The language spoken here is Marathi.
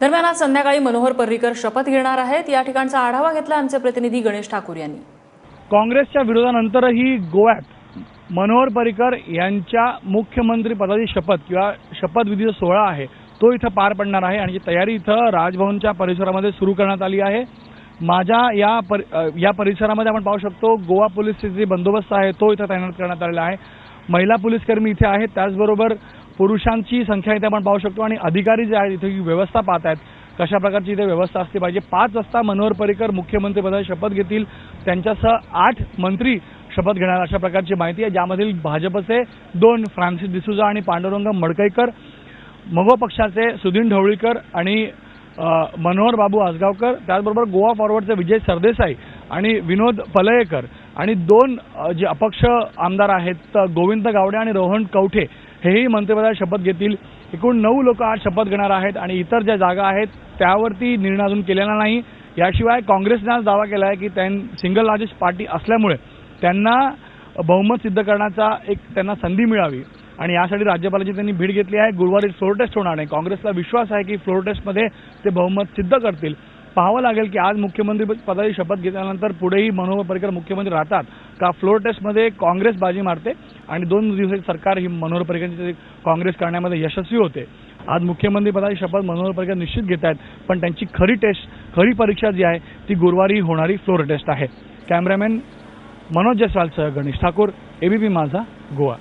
दरम्यान आज संध्याकाळी मनोहर पर्रीकर शपथ घेणार आहेत. या ठिकाणचा आढावा घेतला आमचे प्रतिनिधी गणेश ठाकूर यांनी. काँग्रेसच्या विरोधानंतरही गोव्यात मनोहर पर्रिकर यांच्या मुख्यमंत्री पदाची शपथ किंवा शपथविधीचा सोहळा आहे तो इथं पार पडणार आहे आणि तयारी इथं राजभवनच्या परिसरामध्ये सुरू करण्यात आली आहे. माझ्या या पर या परिसरामध्ये आपण पाहू शकतो गोवा पोलीसचे जे बंदोबस्त आहे तो इथं तैनात करण्यात आलेला आहे. महिला पोलीसकर्मी इथे आहेत त्याचबरोबर पुरुषांची संख्या इथे आपण पाहू शकतो आणि अधिकारी जे आहेत इथे ही व्यवस्था पाहत आहेत. कशा प्रकारची इथे व्यवस्था असली पाहिजे? पाच वाजता मनोहर पर्रिकर मुख्यमंत्रीपदाची शपथ घेतील. त्यांच्यासह आठ मंत्री शपथ घेणार अशा प्रकारची माहिती आहे. ज्यामधील भाजपचे दोन फ्रान्सिस डिसुजा आणि पांडुरंग मडकईकर मगो पक्षाचे सुधीन ढवळीकर आणि मनोहर बाबू आसगावकर त्याचबरोबर गोवा फॉरवर्डचे विजय सरदेसाई आणि विनोद पलयेकर आणि दोन जे अपक्ष आमदार आहेत तर गोविंद गावडे आणि रोहन कवठे हेही मंत्रिपदा शपथ घेतील. एकूण नऊ लोक आज शपथ घेणार आहेत आणि इतर ज्या जागा आहेत त्यावरती निर्णय अजून केलेला नाही. याशिवाय काँग्रेसने आज दावा केला आहे की त्यां सिंगल लार्जेस्ट पार्टी असल्यामुळे त्यांना बहुमत सिद्ध करण्याचा एक त्यांना संधी मिळावी. आणि यासाठी राज्यपालांची त्यांनी भेट घेतली आहे. गुरुवारी फ्लोर टेस्ट होणार आहे काँग्रेसला विश्वास आहे की फ्लोर टेस्टमध्ये ते बहुमत सिद्ध करतील. पाहावं लागेल की आज मुख्यमंत्री पदाची शपथ घेतल्यानंतर पुढेही मनोहर पर्रिकर मुख्यमंत्री राहतात का? फ्लोर टेस्टमध्ये काँग्रेस बाजी मारते आणि दोन दिवसाची सरकार ही मनोहर पर्रिकरची काँग्रेस करण्यामध्ये यशस्वी होते. आज मुख्यमंत्री पदाची शपथ मनोहर पर्रिकर निश्चित घेत आहेत पण त्यांची खरी टेस्ट खरी परीक्षा जी आहे ती गुरुवारी होणारी फ्लोर टेस्ट आहे. कॅमेरामॅन मनोज जयस्वालसह गणेश ठाकूर एबीपी माझा गोवा.